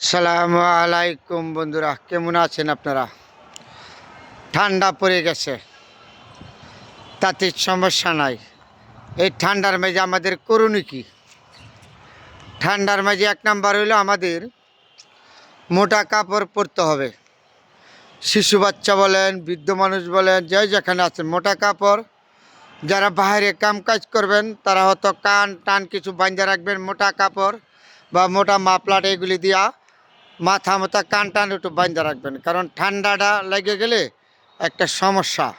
সালামু আলাইকুম বন্ধুরা, কেমন আছেন আপনারা? ঠান্ডা পড়ে গেছে, তাতে সমস্যা নাই। এই ঠান্ডার মাঝে আমাদের করণীয় কি? ঠান্ডার মাঝে এক নাম্বার হইল আমাদের মোটা কাপড় পরতে হবে। শিশু বাচ্চা বলেন, বৃদ্ধ মানুষ বলেন, যে যেখানে আছেন, মোটা কাপড়, যারা বাইরে কাম কাজ করবেন, তারা হয়তো কান টান কিছু বাঁধে রাখবেন, মোটা কাপড় বা মোটা মাপলাট এগুলি দিয়া। মাথা মাথা কান টান একটু বাঁধে রাখবেন। কারণ ঠান্ডাটা লেগে গেলে একটা সমস্যা।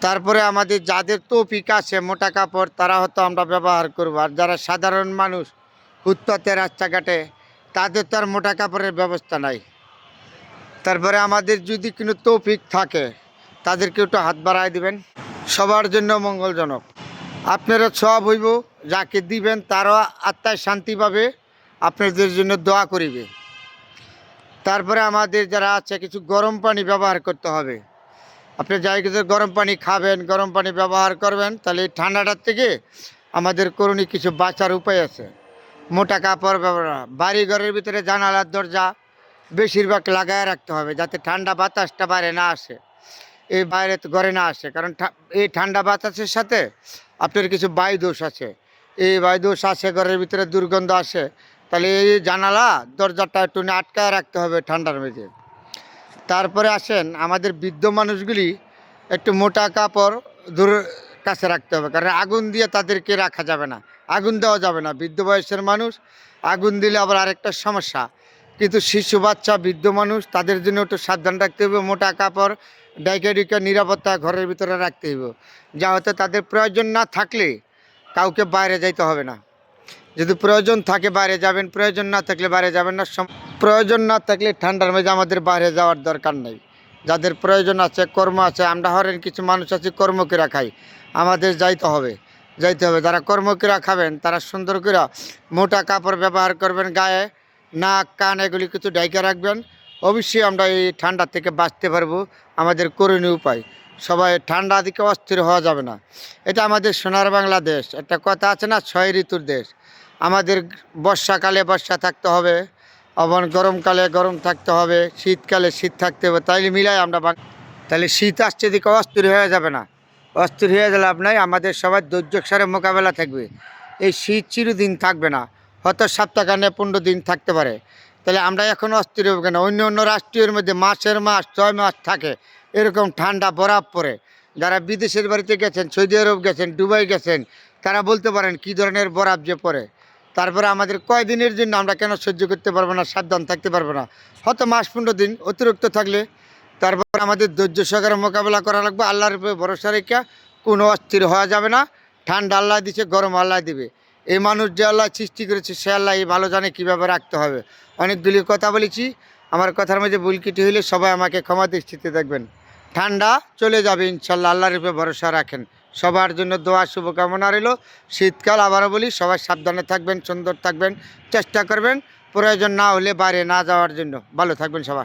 তারপরে আমাদের যাদের তৌফিক আছে, মোটা কাপড়, তারা হয়তো আমরা ব্যবহার করব। আর যারা সাধারণ মানুষ, ফুটপাতে, রাস্তাঘাটে, তাদের তো আর মোটা কাপড়ের ব্যবস্থা নাই। তারপরে আমাদের যদি কোনো তৌফিক থাকে, তাদেরকে একটু হাত বাড়ায় দিবেন। সবার জন্য মঙ্গলজনক। আপনারা সব হইব, যাকে দিবেন, তারও আত্মায় শান্তি পাবে, আপনাদের জন্য দোয়া করিবে। তারপরে আমাদের যারা আছে, কিছু গরম পানি ব্যবহার করতে হবে। আপনি যাই কিছু গরম পানি খাবেন, গরম পানি ব্যবহার করবেন, তাহলে এই ঠান্ডাটার থেকে আমাদের করণী কিছু বাঁচার উপায় আছে। মোটা কাপড় ব্যবহার বাড়ি ঘরের ভিতরে জানালার দরজা বেশিরভাগ লাগায় রাখতে হবে, যাতে ঠান্ডা বাতাসটা বাইরে না আসে। এই বাইরে ঘরে না আসে, কারণ এই ঠান্ডা বাতাসের সাথে আপনার কিছু বায়ু দোষ আছে। এই বায়ু দোষ আসে, ঘরের ভিতরে দুর্গন্ধ আসে তাহলে এই জানালা দরজাটা একটু আটকায় রাখতে হবে ঠান্ডার মেঝে তারপরে আসেন, আমাদের বৃদ্ধ মানুষগুলি একটু মোটা কাপড় দূর কাছে রাখতে হবে, কারণ আগুন দিয়ে তাদেরকে রাখা যাবে না, আগুন দেওয়া যাবে না। বৃদ্ধ বয়সের মানুষ আগুন দিলে আবার আরেকটা সমস্যা, কিন্তু শিশু, বাচ্চা, বৃদ্ধ মানুষ তাদের জন্য একটু সাবধান রাখতে হবে, মোটা কাপড় ডাইকা ডিকা নিরাপত্তা ঘরের ভিতরে রাখতে হবে যা হতে তাদের প্রয়োজন না থাকলে কাউকে বাইরে যাইতে হবে না। যদি প্রয়োজন থাকে বাইরে যাবেন, প্রয়োজন না থাকলে বাইরে যাবেন না। প্রয়োজন না থাকলে ঠান্ডার মেঝে আমাদের বাইরে যাওয়ার দরকার নেই। যাদের প্রয়োজন আছে, কর্ম আছে, আমরা হরেন কিছু মানুষ আছে কর্মকিরা খাই। আমাদের যাইতে হবে যাইতে হবে। যারা কর্মকিরা খাবেন, তারা সুন্দর করে মোটা কাপড় ব্যবহার করবেন, গায়ে নাক, কান, এগুলি কিছু ডাইকা রাখবেন। অবশ্যই আমরা এই ঠান্ডা থেকে বাঁচতে পারব, আমাদের করণীয় উপায়। সবাই ঠান্ডা দিকে অস্থির হওয়া যাবে না। এটা আমাদের সোনার বাংলাদেশ। একটা কথা আছে না, ছয় ঋতুর দেশ। আমাদের বর্ষাকালে বর্ষা থাকতে হবে আবার গরমকালে গরম থাকতে হবে, শীতকালে শীত থাকতে হবে, তাইলে মিলাই আমরা তাহলে শীত আসছে দিকে অস্থির হয়ে যাবে না। অস্থির হয়ে গেলে আপনার আমাদের সবার ধৈর্যের সারে মোকাবেলা থাকবে। এই শীত চিরদিন থাকবে না, হয়তো সপ্তাহখানে পনেরো দিন থাকতে পারে। তাহলে আমরা এখন অস্থির হব কেন? অন্য অন্য রাষ্ট্রীয়ের মধ্যে মাসের মাস, ছয় মাস থাকে, এরকম ঠান্ডা বরফ পড়ে যারা বিদেশের বাড়িতে গেছেন, সৌদি আরব গেছেন, দুবাই গেছেন, তারা বলতে পারেন কী ধরনের বরফ যে পড়ে তারপরে আমাদের কয়দিনের জন্য আমরা কেন সহ্য করতে পারব না, সাবধান থাকতে পারব না? হয়তো মাস পনেরো দিন অতিরিক্ত থাকলে তারপর আমাদের ধৈর্য সহকারে মোকাবেলা করা লাগবে, আল্লাহর উপরে ভরসা রেখে কোনো অস্থির হওয়া যাবে না। ঠান্ডা আল্লাহ দিছে, গরম আল্লাহ দিবে। এই মানুষ যে আল্লাহ সৃষ্টি করেছে, সে আল্লাহ এই ভালো জানে কীভাবে রাখতে হবে। অনেকগুলি কথা বলেছি, আমার কথার মধ্যে ভুল কিটি হলে সবাই আমাকে ক্ষমা দৃষ্টিতে দেখবেন। ঠান্ডা চলে যাবে, ইনশাল্লাহ আল্লাহর উপরে ভরসা রাখেন। সবার জন্য দোয়া, শুভকামনা রইল। শীতকাল আবারও বলি, সবাই সাবধানে থাকবেন, সুন্দর থাকবেন, চেষ্টা করবেন। প্রয়োজন না হলে বাইরে না যাওয়ার জন্য। ভালো থাকবেন সবাই